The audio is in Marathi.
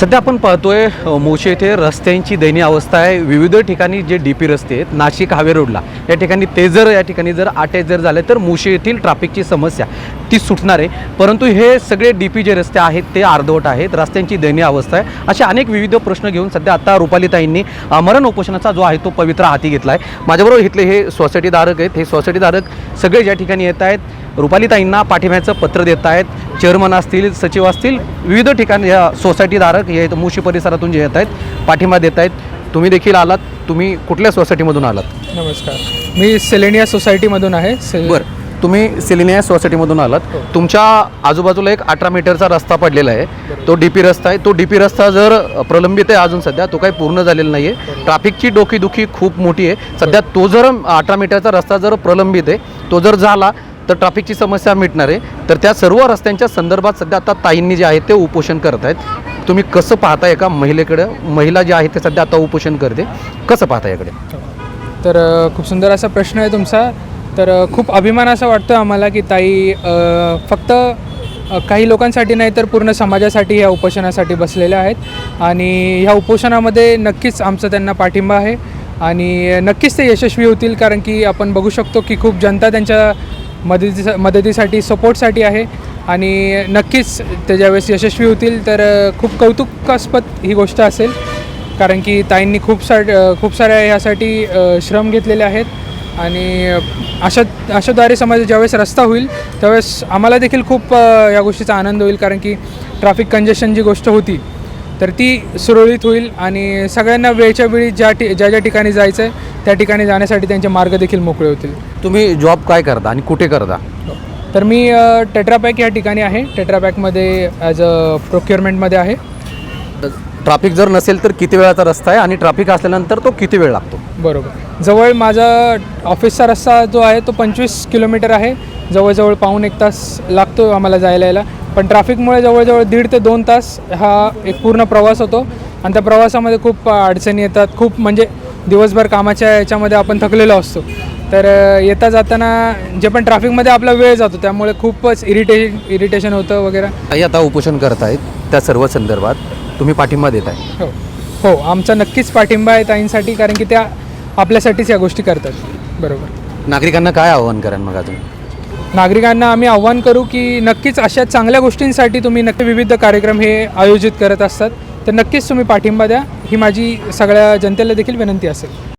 सध्या आपण पाहतोय अ, मोशी येथे रस्त्यांची दयनीय अवस्था आहे. विविध ठिकाणी जे डी पी रस्ते आहेत नाशिक हावे रोडला या ठिकाणी ते जर या ठिकाणी जर अटॅच जर झाले तर मोशी येथील ट्रॅफिकची समस्या ती सुटणार आहे. परंतु हे सगळे डी पी जे रस्ते आहेत ते अर्धवट आहेत. रस्त्यांची दयनीय अवस्था आहे. असे अनेक विविध प्रश्न घेऊन सध्या आता रुपालीताईंनी मरण उपोषणाचा जो आहे तो पवित्र हाती घेतला आहे माझ्याबरोबर इथले हे सोसायटीधारक आहेत. हे सोसायटीधारक सगळे ज्या ठिकाणी येत आहेत रुपालीताईंना पाठिंब्याचं पत्र देत आहेत. चेअरमन असतील सचिव असतील विविध ठिकाणी या सोसायटीधारक हे मुशी परिसरातून जे येत आहेत पाठिंबा देत आहेत तुम्ही देखील आलात. तुम्ही कुठल्या सोसायटीमधून आलात? नमस्कार. मी सेलेनिया सोसायटीमधून आहे. से बरं. तुम्ही सिलिनिया सोसायटीमधून आलात. तुमच्या आजूबाजूला एक अठरा मीटरचा रस्ता पडलेला आहे. तो डी पी रस्ता आहे. तो डी पी रस्ता जर प्रलंबित आहे अजून सध्या तो काही पूर्ण झालेला नाही आहे ट्रॅफिकची डोकीदुखी खूप मोठी आहे. सध्या तो जर अठरा मीटरचा रस्ता जर प्रलंबित आहे तो जर झाला तर ट्रॅफिकची समस्या मिटणार आहे. तर त्या सर्व रस्त्यांच्या संदर्भात सध्या आता ताईंनी जे आहे ते उपोषण करत आहेत. तुम्ही कसं पाहताय एका महिलेकडं? महिला जी आहे ते सध्या आता उपोषण करते. कसं पाहता याकडे? तर खूप सुंदर असा प्रश्न आहे तुमचा. तर खूप अभिमान असा वाटतो आम्हाला की ताई फक्त काही लोकांसाठी नाही तर पूर्ण समाजासाठी ह्या उपोषणासाठी बसलेल्या आहेत. आणि ह्या उपोषणामध्ये नक्कीच आमचा त्यांना पाठिंबा आहे. आणि नक्कीच ते यशस्वी होतील कारण की आपण बघू शकतो की खूप जनता त्यांच्या मदतीसा मदतीसाठी सपोर्टसाठी आहे. आणि नक्कीच ते ज्यावेळेस यशस्वी होतील. तर खूप कौतुकास्पद ही गोष्ट असेल. कारण की ताईंनी खूप सा खूप साऱ्या ह्यासाठी श्रम घेतलेले आहेत. आणि अशा अशाद्वारे समाज ज्यावेळेस रस्ता होईल त्यावेळेस आम्हाला देखील खूप या गोष्टीचा आनंद होईल. कारण की ट्रॅफिक कंजेशन जी गोष्ट होती तर ती सुरळीत होईल आणि सगळ्यांना वेळच्या वेळी ज्या ठि ज्या ज्या ठिकाणी जायचं आहे त्या ठिकाणी जाण्यासाठी त्यांचे मार्ग देखील मोकळे होतील. तुम्ही जॉब काय करता आणि कुठे करता? तर मी टेट्रापॅक या ठिकाणी आहे. टेट्रापॅकमध्ये ॲज अ प्रोक्युअरमेंटमध्ये आहे. ट्रॅफिक जर नसेल तर किती वेळाचा रस्ता आहे आणि ट्रॅफिक असल्यानंतर तो किती वेळ लागतो? बरोबर. जवळ माझा ऑफिसचा रस्ता जो आहे तो पंचवीस किलोमीटर आहे. जवळजवळ पाऊण एक तास लागतो आम्हाला जायला यायला. पण ट्रॅफिकमुळे जवळजवळ दीड ते दोन तास हा एक पूर्ण प्रवास होतो. आणि त्या प्रवासामध्ये खूप अडचणी येतात. खूप म्हणजे दिवसभर कामाच्या याच्यामध्ये आपण थकलेलो असतो. तर येता जाताना जे पण ट्रॅफिकमध्ये आपला वेळ जातो त्यामुळे खूपच इरिटेशन इरिटेशन होतं वगैरे. काही आता उपोषण करतायत त्या सर्व संदर्भात. तुम्ही पाठिंबा देत आहे हो. हो आमचा नक्कीच पाठिंबा आहे ताईंसाठी कारण की त्या आपल्यासाठीच या गोष्टी करतात. बरोबर. नागरिकांना काय आव्हान कराल मग अजून? नागरिकांना आम्ही आव्हान करू की नक्कीच अशा चांगल्या गोष्टींसाठी तुम्ही नक्की विविध कार्यक्रम हे आयोजित करत असतात. तर नक्कीच तुम्ही पाठिंबा द्या. ही माझी सगळ्या जनतेला देखील विनंती असेल.